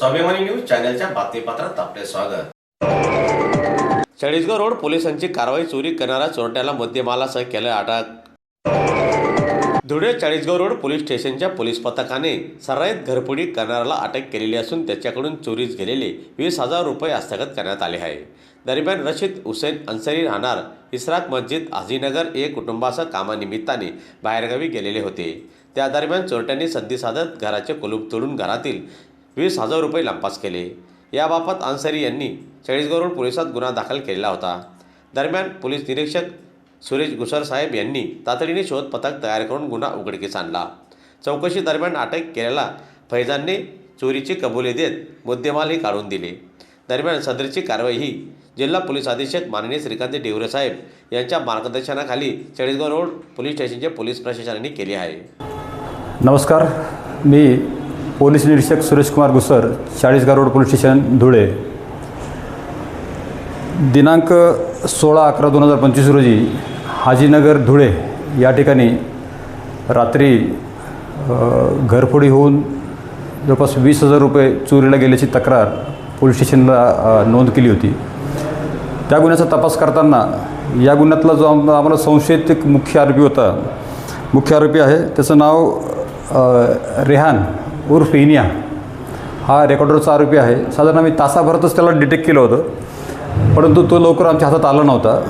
स्वाभिमानी न्यूज चॅनलच्या बातमीपत्रात आपले स्वागत. चाळीसगाव रोड पोलिसांची कारवाई चोरी करणाऱ्या चोरट्याला मद्यमालासह केलं अटक. धुळे चाळीसगाव रोड पोलीस स्टेशनच्या पोलीस पथकाने सराईत घरफोडी करणाऱ्याला अटक केलेली असून त्याच्याकडून चोरीस गेलेले वीस हजार रुपये हस्तगत करण्यात आले आहे. दरम्यान रशीद हुसेन अन्सरी राहणार इस्राक मस्जिद हाजीनगर ए कुटुंबासह कामानिमित्ताने बाहेरगावी गेलेले होते. त्या दरम्यान चोरट्यांनी संधी साधत घराचे कुलूप तोडून घरातील वीस हजार रुपये लंपास केले. याबाबत अन्सारी यांनी चाळीसगाव रोड पोलिसात गुन्हा दाखल केलेला होता. दरम्यान पोलीस निरीक्षक सुरेश गुसर साहेब यांनी तातडीने शोध पथक तयार करून गुन्हा उघडकीस आणला. चौकशी दरम्यान अटक केलेला फैजानने चोरीची कबुली देत मुद्देमालही काढून दिले. दरम्यान सदरची कारवाई ही जिल्हा पोलीस अधीक्षक माननीय श्रीकांत डेवरे साहेब यांच्या मार्गदर्शनाखाली चाळीसगाव रोड पोलीस स्टेशनचे पोलीस प्रशासनाने केली आहे. नमस्कार. मी पोलीस निरीक्षक Sureshkumar Gusar Chalisgaon road police station Dhule. दिनांक सोळा अकरा दोन हजार पंचवीस रोजी हाजीनगर धुळे या ठिकाणी रात्री घरफोडी होऊन जवळपास वीस हजार रुपये चोरीला गेल्याची तक्रार पोलीस स्टेशनला नोंद केली होती. त्या गुन्ह्याचा तपास करताना या गुन्ह्यातला जो आम- आम्हाला संशयित मुख्य आरोपी होता मुख्य आरोपी आहे त्याचं नाव रेहान. उर्फ इनिया हा रेकॉर्डरचा आरोपी आहे. साधारण आम्ही तासाभरातच त्याला डिटेक्ट केलं होतं. परंतु तो लवकर आमच्या हातात आला नव्हता.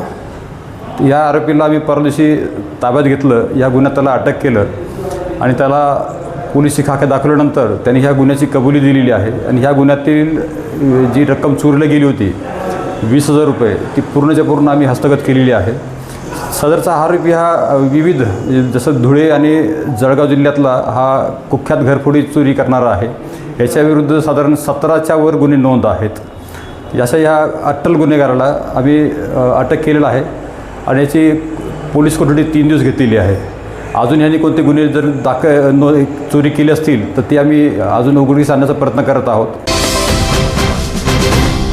या आरोपीला आम्ही परदेशी ताब्यात घेतलं या गुन्ह्यात त्याला अटक केलं आणि त्याला पोलिसी खाक्या दाखवल्यानंतर त्यांनी ह्या गुन्ह्याची कबुली दिलेली आहे आणि ह्या गुन्ह्यातील जी रक्कम चोरली गेली होती वीस हजार रुपये ती पूर्णच्या पूर्ण आम्ही हस्तगत केलेली आहे. सदरचा हा आरोपी हा विविध जसं धुळे आणि जळगाव जिल्ह्यातला हा कुख्यात घरफोडी चोरी करणारा आहे. याच्याविरुद्ध साधारण सतराच्या वर गुन्हे नोंद आहेत. अशा ह्या अट्टल गुन्हेगाराला आम्ही अटक केलेलं आहे आणि याची पोलीस कोठडी तीन दिवस घेतलेली आहे. अजून यांनी कोणते गुन्हे जर दाख नो चोरी केली असतील तर ते आम्ही अजून उघडकीस आणण्याचा प्रयत्न करत आहोत.